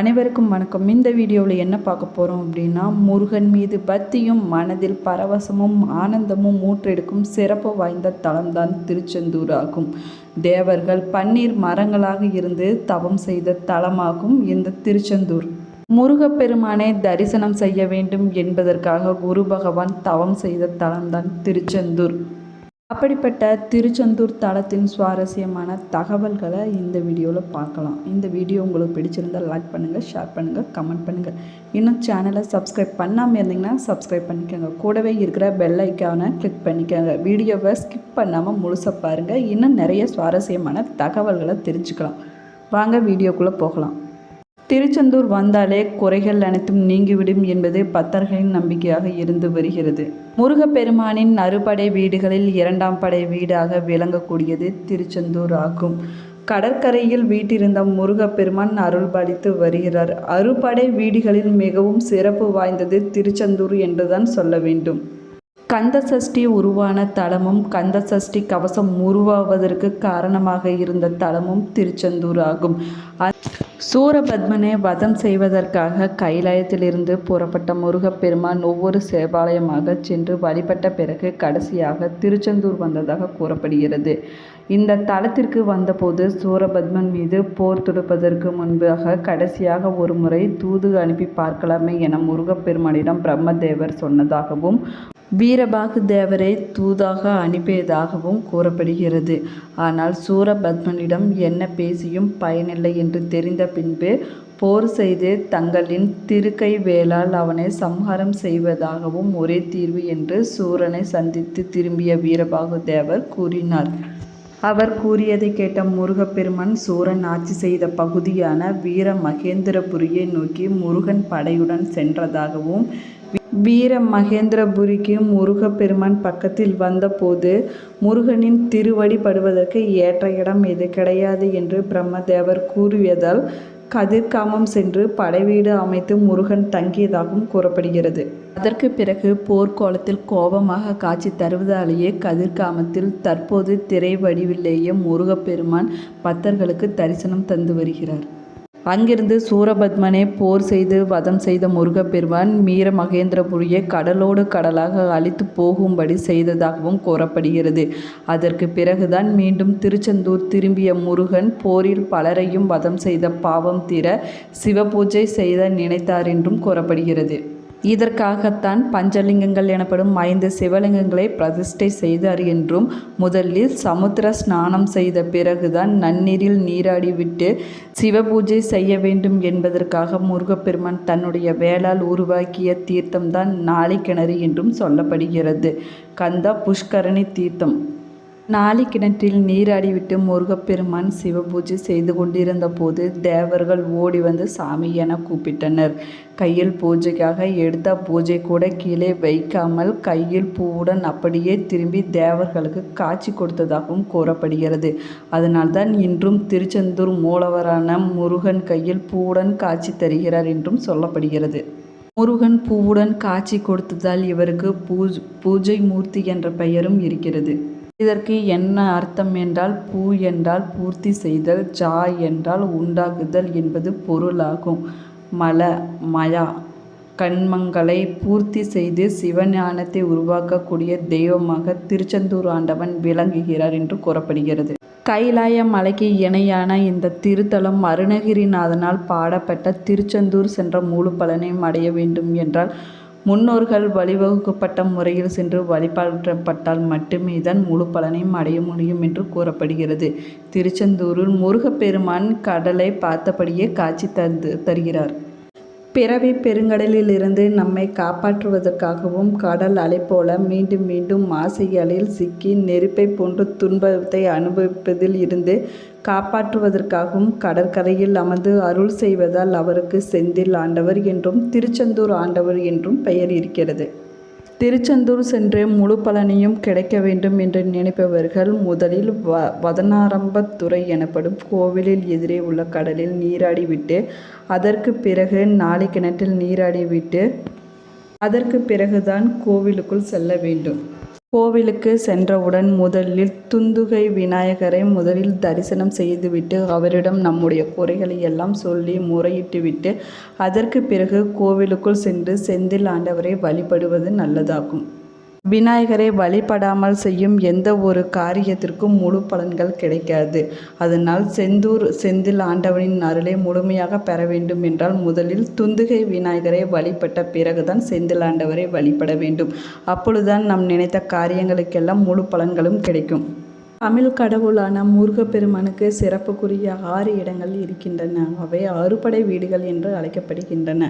அனைவருக்கும் வணக்கம். இந்த வீடியோவில் என்ன பார்க்க போகிறோம் அப்படின்னா முருகன் மீது பக்தியும் மனதில் பரவசமும் ஆனந்தமும் மூற்றெடுக்கும் சிறப்பு வாய்ந்த தலம்தான் திருச்செந்தூர் ஆகும். தேவர்கள் பன்னீர் மரங்களாக இருந்து தவம் செய்த தலமாகும் இந்த திருச்செந்தூர். முருகப்பெருமானை தரிசனம் செய்ய வேண்டும் என்பதற்காக குரு பகவான் தவம் செய்த தலம்தான் திருச்செந்தூர். அப்படிப்பட்ட திருச்செந்தூர் தலத்தின் சுவாரஸ்யமான தகவல்களை இந்த வீடியோவில் பார்க்கலாம். இந்த வீடியோ உங்களுக்கு பிடிச்சிருந்தால் லைக் பண்ணுங்கள் ஷேர் பண்ணுங்கள் கமெண்ட் பண்ணுங்கள் இன்னும் சேனலை சப்ஸ்கிரைப் பண்ணாமல் இருந்தீங்கன்னா சப்ஸ்கிரைப் பண்ணிக்கோங்க. கூடவே இருக்கிற பெல் ஐக்கானை கிளிக் பண்ணிக்கோங்க. வீடியோவை ஸ்கிப் பண்ணாமல் முழுசாக பாருங்கள் இன்னும் நிறைய சுவாரஸ்யமான தகவல்களை தெரிஞ்சுக்கலாம். வாங்க வீடியோக்குள்ளே போகலாம். திருச்செந்தூர் வந்தாலே குறைகள் அனைத்தும் நீங்கிவிடும் என்பது பக்தர்களின் நம்பிக்கையாக இருந்து வருகிறது. முருகப்பெருமானின் அறுபடை வீடுகளில் இரண்டாம் படை வீடாக விளங்கக்கூடியது திருச்செந்தூர் ஆகும். கடற்கரையில் வீட்டிருந்த முருகப்பெருமான் அருள்பாலித்து வருகிறார். அறுபடை வீடுகளில் மிகவும் சிறப்பு வாய்ந்தது திருச்செந்தூர் என்றுதான் சொல்ல வேண்டும். கந்தசஷ்டி உருவான தலமும் கந்தசஷ்டி கவசம் உருவாவதற்கு காரணமாக இருந்த தலமும் திருச்செந்தூர் ஆகும். சூரபத்மனை வதம் செய்வதற்காக கைலாயத்திலிருந்து புறப்பட்ட முருகப்பெருமான் ஒவ்வொரு சேவாலயமாக சென்று வழிபட்ட பிறகு கடைசியாக திருச்செந்தூர் வந்ததாக கூறப்படுகிறது. இந்த தலத்திற்கு வந்தபோது சூரபத்மன் மீது போர் தொடுப்பதற்கு முன்பாக கடைசியாக ஒரு முறை தூது அனுப்பி பார்க்கலாமே என முருகப்பெருமானிடம் பிரம்மதேவர் சொன்னதாகவும் வீரபாகு தேவரை தூதாக அனுப்பியதாகவும் கூறப்படுகிறது. ஆனால் சூரபத்மனிடம் என்ன பேசியும் பயனில்லை என்று தெரிந்த பின்பு போர் செய்து தங்களின் திருக்கை வேளால் அவனை சம்ஹாரம் செய்வதாகவும் ஒரே தீர்வு என்று சூரனை சந்தித்து திரும்பிய வீரபாகு தேவர் கூறினார். அவர் கூறியதை கேட்ட முருகப்பெருமான் சூரன் ஆட்சி செய்த பகுதியான வீர மகேந்திரபுரியை நோக்கி முருகன் படையுடன் சென்றதாகவும் வீர மகேந்திரபுரிக்கு முருகப்பெருமான் பக்கத்தில் வந்தபோது முருகனின் திருவடி படுவதற்கு ஏற்ற இடம் இது கிடையாது என்று பிரம்மதேவர் கூறியதால் கதிர்காமம் சென்று படைவீடு அமைத்து முருகன் தங்கியதாகவும் கூறப்படுகிறது. அதற்கு பிறகு போர்க்கோலத்தில் கோபமாக காட்சி தருவதாலேயே கதிர்காமத்தில் தற்போது திரை வடிவிலேயே முருகப்பெருமான் பக்தர்களுக்கு தரிசனம் தந்து வருகிறார். அங்கிருந்து சூரபத்மனை போர் செய்து வதம் செய்த முருகப்பெருமான் மீர மகேந்திரபுரியை கடலோடு கடலாக அழித்து போகும்படி செய்ததாகவும் கூறப்படுகிறது. அதற்கு பிறகுதான் மீண்டும் திருச்செந்தூர் திரும்பிய முருகன் போரில் பலரையும் வதம் செய்த பாவம் தீர சிவபூஜை செய்த நினைத்தார் என்றும் கூறப்படுகிறது. இதற்காகத்தான் பஞ்சலிங்கங்கள் எனப்படும் ஐந்து சிவலிங்கங்களை பிரதிஷ்டை செய்தார் என்றும் முதலில் சமுத்திர ஸ்நானம் செய்த பிறகுதான் நன்னீரில் நீராடிவிட்டு சிவபூஜை செய்ய வேண்டும் என்பதற்காக முருகப்பெருமான் தன்னுடைய வேளால் உருவாக்கிய தீர்த்தம்தான் நாளிக்கிணறு என்றும் சொல்லப்படுகிறது. கந்தா புஷ்கரணி தீர்த்தம். நாளி கிணற்றில் நீராடிவிட்டு முருகப்பெருமான் சிவபூஜை செய்து கொண்டிருந்த போது தேவர்கள் ஓடி வந்து சாமி என கூப்பிட்டனர். கையில் பூஜைக்காக எடுத்த பூஜை கூட கீழே வைக்காமல் கையில் பூவுடன் அப்படியே திரும்பி தேவர்களுக்கு காட்சி கொடுத்ததாகவும் கூறப்படுகிறது. அதனால்தான் இன்றும் திருச்செந்தூர் மூலவரான முருகன் கையில் பூவுடன் காட்சி தருகிறார் என்றும் சொல்லப்படுகிறது. முருகன் பூவுடன் காட்சி கொடுத்ததால் இவருக்கு பூஜ் பூஜை மூர்த்தி என்ற பெயரும் இருக்கிறது. இதற்கு என்ன அர்த்தம் என்றால் பூ என்றால் பூர்த்தி செய்தல் ஜா என்றால் உண்டாகுதல் என்பது பொருளாகும். மல மயா கண்மங்களை பூர்த்தி செய்து சிவஞானத்தை உருவாக்கக்கூடிய தெய்வமாக திருச்செந்தூர் ஆண்டவன் விளங்குகிறார் என்று கூறப்படுகிறது. கைலாய மலைக்கு இணையான இந்த திருத்தலம் அருணகிரிநாதனால் பாடப்பட்ட திருச்செந்தூர் சென்ற முழு பலனையும் அடைய வேண்டும் என்றால் முன்னோர்கள் வழிவகுக்கப்பட்ட முறையில் சென்று வழிபாற்றப்பட்டால் மட்டுமே தான் முழு பலனையும் அடைய முடியும் என்று கூறப்படுகிறது. திருச்செந்தூரில் முருகப்பெருமான் கடலை பார்த்தபடியே காட்சி தந்து தருகிறார். பிறவி பெருங்கடலிலிருந்து நம்மை காப்பாற்றுவதற்காகவும் கடல் அலை போல மீண்டும் மீண்டும் மாசைகளில் சிக்கி நெருப்பை போன்ற துன்பத்தை அனுபவிப்பதில் இருந்து காப்பாற்றுவதற்காகவும் கடற்கரையில் அமர்ந்து அருள் செய்வதால் அவருக்கு செந்தில் ஆண்டவர் என்றும் திருச்செந்தூர் ஆண்டவர் என்றும் பெயர் இருக்கிறது. திருச்செந்தூர் சென்று முழு பலனையும் கிடைக்க வேண்டும் என்று நினைப்பவர்கள் முதலில் வ வதனாரம்பத்துறை எனப்படும் கோவிலில் எதிரே உள்ள கடலில் நீராடிவிட்டு அதற்கு பிறகு நாளை கிணற்றில் நீராடிவிட்டு அதற்கு பிறகுதான் கோவிலுக்குள் செல்ல வேண்டும். கோவிலுக்கு சென்றவுடன் முதலில் துந்துகை விநாயகரை முதலில் தரிசனம் செய்துவிட்டு அவரிடம் நம்முடைய குறைகளை எல்லாம் சொல்லி முறையிட்டுவிட்டு அதற்கு பிறகு கோவிலுக்குள் சென்று செந்தில் ஆண்டவரை வழிபடுவது நல்லதாகும். விநாயகரை வழிபடாமல் செய்யும் எந்த ஒரு காரியத்திற்கும் முழு பலன்கள் கிடைக்காது. அதனால் செந்தூர் செந்தில் ஆண்டவனின் அருளை முழுமையாக பெற வேண்டும் என்றால் முதலில் துந்துகை விநாயகரை வழிபட்ட பிறகுதான் செந்தில் ஆண்டவரை வழிபட வேண்டும். அப்பொழுதுதான் நம் நினைத்த காரியங்களுக்கெல்லாம் முழு பலன்களும் கிடைக்கும். தமிழ் கடவுளான முருகப்பெருமானுக்கு சிறப்புக்குரிய ஆறு இடங்கள் இருக்கின்றன. அவை அறுபடை வீடுகள் என்று அழைக்கப்படுகின்றன.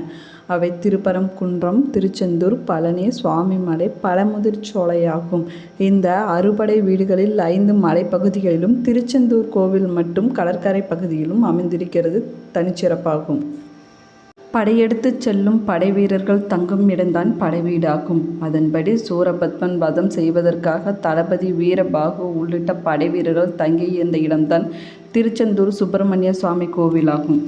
அவை திருப்பரங்குன்றம் திருச்செந்தூர் பழனி சுவாமிமலை பழமுதிர்ச்சோலையாகும் இந்த அறுபடை வீடுகளில் ஐந்து மலைப்பகுதிகளிலும் திருச்செந்தூர் கோவில் மட்டும் கடற்கரை பகுதியிலும் அமைந்திருக்கிறது தனிச்சிறப்பாகும். படையெடுத்துச் செல்லும் படைவீரர்கள் தங்கும் இடம்தான் படைவீடாகும் அதன்படி சூரபத்மன் வதம் செய்வதற்காக தளபதி வீரபாகு உள்ளிட்ட படைவீரர்கள் தங்கியிருந்த இடம்தான் திருச்செந்தூர் சுப்பிரமணிய சுவாமி கோவிலாகும்.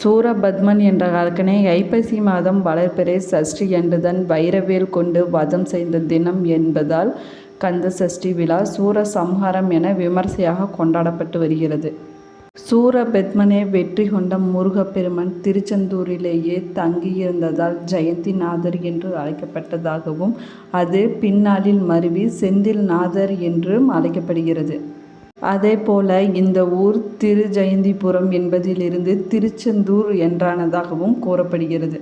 சூரபத்மன் என்ற அரக்கனை ஐப்பசி மாதம் வளர்பிறை சஷ்டி என்றுதான் வைரவேல் கொண்டு வதம் செய்த தினம் என்பதால் கந்த சஷ்டி விழா சூர சம்ஹாரம் என விமர்சையாக கொண்டாடப்பட்டு வருகிறது. சூரபெத்மனை வெற்றி கொண்ட முருகப்பெருமன் திருச்செந்தூரிலேயே தங்கியிருந்ததால் ஜெயந்திநாதர் என்று அழைக்கப்பட்டதாகவும் அது பின்னாளில் மருவி செந்தில்நாதர் என்றும் அழைக்கப்படுகிறது. அதே போல இந்த ஊர் திரு ஜெயந்திபுரம் என்பதிலிருந்து திருச்செந்தூர் என்றானதாகவும் கூறப்படுகிறது.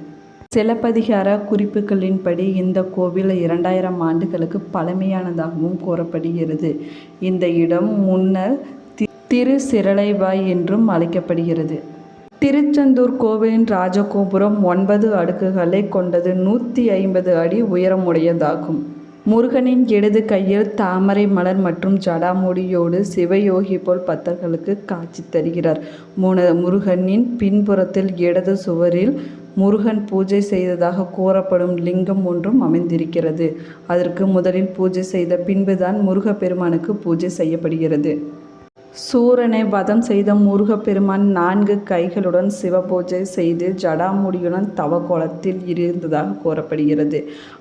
சிலப்பதிகார குறிப்புகளின்படி இந்த கோவில் இரண்டாயிரம் ஆண்டுகளுக்கு பழமையானதாகவும் கூறப்படுகிறது. இந்த இடம் முன்னர் திரு சிரளைவாய் என்றும் அழைக்கப்படுகிறது. திருச்செந்தூர் கோவிலின் ராஜகோபுரம் ஒன்பது அடுக்குகளை கொண்டது நூற்றி ஐம்பது அடி உயரமுடையதாகும். முருகனின் இடது கையில் தாமரை மலர் மற்றும் ஜடாமுடியோடு சிவயோகி போல் பக்தர்களுக்கு காட்சி தருகிறார். முன முருகனின் பின்புறத்தில் இடது சுவரில் முருகன் பூஜை செய்ததாக கூறப்படும் லிங்கம் ஒன்றும் அமைந்திருக்கிறது. அதற்கு முதலில் பூஜை செய்த பின்புதான் முருகப்பெருமானுக்கு பூஜை செய்யப்படுகிறது. சூரனை வதம் செய்த முருகப்பெருமான் நான்கு கைகளுடன் சிவபூஜை செய்து ஜடாமுடியுடன் தவக்கோலத்தில் இருந்ததாக கூறப்படுகிறது.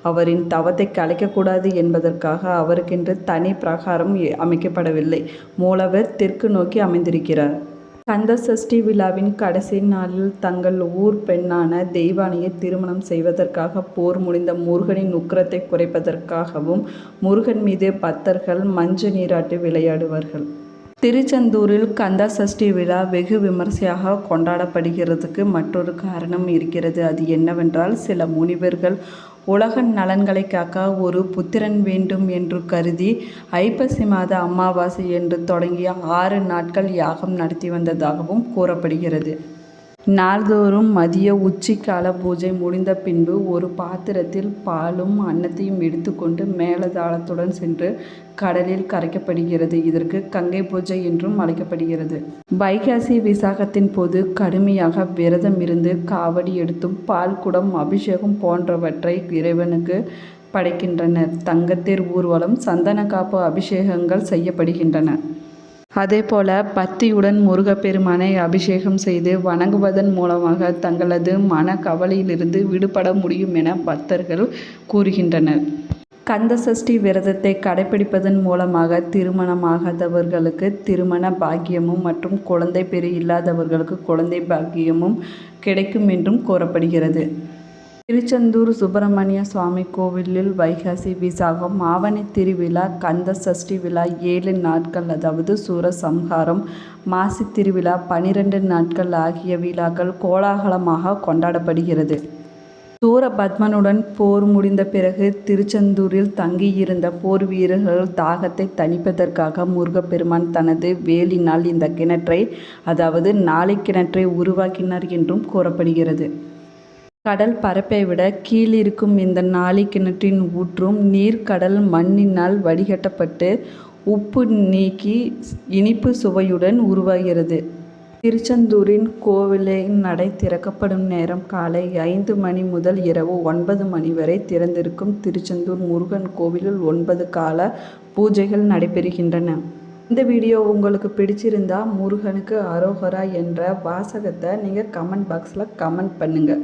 அவரின் தவத்தை கலைக்கக்கூடாது என்பதற்காக அவருக்கென்று தனி பிரகாரம் அமைக்கப்படவில்லை. மூலவர் தெற்கு நோக்கி அமைந்திருக்கிறார். கந்த சஷ்டி விழாவின் கடைசி நாளில் தங்கள் ஊர் பெண்ணான தெய்வானியை திருமணம் செய்வதற்காக போர் முடிந்த முருகனின் உக்கரத்தை குறைப்பதற்காகவும் முருகன் மீது பக்தர்கள் மஞ்ச நீராட்டு விளையாடுவார்கள். திருச்செந்தூரில் கந்தசஷ்டி விழா வெகு விமர்சையாக கொண்டாடப்படுகிறதுக்கு மற்றொரு காரணம் இருக்கிறது. அது என்னவென்றால் சில முனிவர்கள் உலக நலன்களை காக்க ஒரு புத்திரன் வேண்டும் என்று கருதி ஐப்பசி மாத அமாவாசை என்று தொடங்கிய ஆறு நாட்கள் யாகம் நடத்தி வந்ததாகவும் கூறப்படுகிறது. நாள்தோறும் மதிய உச்சிக்கால பூஜை முடிந்த பின்பு ஒரு பாத்திரத்தில் பாலும் அன்னத்தையும் எடுத்துக்கொண்டு மேலதாளத்துடன் சென்று கடலில் கரைக்கப்படுகிறது. இதற்கு கங்கை பூஜை என்றும் அழைக்கப்படுகிறது. வைகாசி விசாகத்தின் போது கடுமையாக விரதம் இருந்து காவடி எடுத்தும் பால் குடம் அபிஷேகம் போன்றவற்றை இறைவனுக்கு படைக்கின்றனர். தங்கத்தேர் ஊர்வலம் சந்தன காப்பு அபிஷேகங்கள் செய்யப்படுகின்றன. அதேபோல பக்தியுடன் முருகப்பெருமானை அபிஷேகம் செய்து வணங்குவதன் மூலமாக தங்களது மன கவலையிலிருந்து விடுபட முடியும் என பக்தர்கள் கூறுகின்றனர். கந்தசஷ்டி விரதத்தை கடைபிடிப்பதன் மூலமாக திருமணமாகாதவர்களுக்கு திருமண பாக்கியமும் மற்றும் குழந்தை பெரு இல்லாதவர்களுக்கு குழந்தை பாக்கியமும் கிடைக்கும் என்றும் கூறப்படுகிறது. திருச்செந்தூர் சுப்பிரமணிய சுவாமி கோவிலில் வைகாசி விசாகம் ஆவணி திருவிழா கந்த சஷ்டி விழா ஏழு நாட்கள் அதாவது சூரசம்ஹாரம் மாசி திருவிழா பனிரெண்டு நாட்கள் ஆகிய விழாக்கள் கோலாகலமாக கொண்டாடப்படுகிறது. சூரபத்மனுடன் போர் முடிந்த பிறகு திருச்செந்தூரில் தங்கியிருந்த போர் வீரர்கள் தாகத்தை தணிப்பதற்காக முருகப்பெருமான் தனது வேலினால் இந்த கிணற்றை அதாவது நாளை கிணற்றை உருவாக்கினார் என்றும் கூறப்படுகிறது. கடல் பரப்பை விட கீழிருக்கும் இந்த நாளி கிணற்றின் ஊற்றும் நீர் கடல் மண்ணினால் வடிகட்டப்பட்டு உப்பு நீக்கி இனிப்பு சுவையுடன் உருவாகிறது. திருச்செந்தூரின் கோவிலின் நடை திறக்கப்படும் நேரம் காலை ஐந்து மணி முதல் இரவு ஒன்பது மணி வரை திறந்திருக்கும் திருச்செந்தூர் முருகன் கோவிலில் ஒன்பது கால பூஜைகள் நடைபெறுகின்றன. இந்த வீடியோ உங்களுக்கு பிடிச்சிருந்தா முருகனுக்கு அரோகரா என்ற வாசகத்தை நீங்கள் கமெண்ட் பாக்ஸில் கமெண்ட் பண்ணுங்கள்